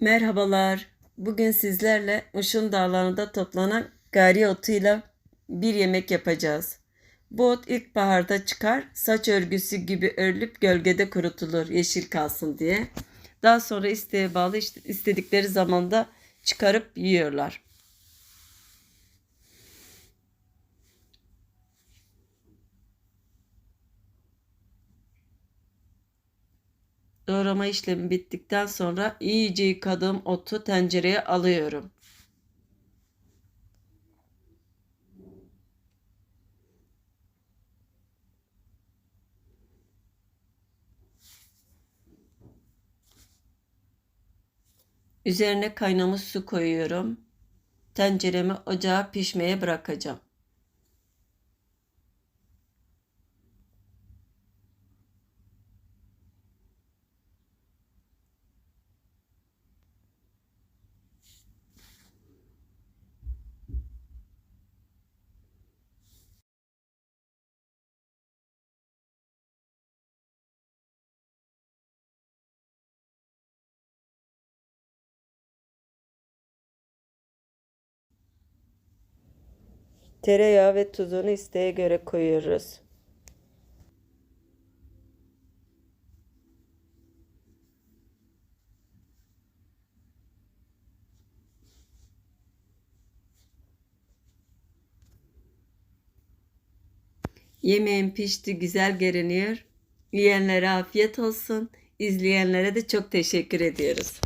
Merhabalar. Bugün sizlerle Uşun Dağları'nda toplanan gari otuyla bir yemek yapacağız. Bu ot ilkbaharda çıkar, saç örgüsü gibi örülüp gölgede kurutulur yeşil kalsın diye. Daha sonra isteğe bağlı istedikleri zamanda çıkarıp yiyorlar. Doğrama işlemi bittikten sonra iyice yıkadığım otu tencereye alıyorum. Üzerine kaynamış su koyuyorum. Tenceremi ocağa pişmeye bırakacağım. Tereyağı ve tuzunu isteğe göre koyuyoruz. Yemeğim pişti, güzel görünüyor. Yiyenlere afiyet olsun. İzleyenlere de çok teşekkür ediyoruz.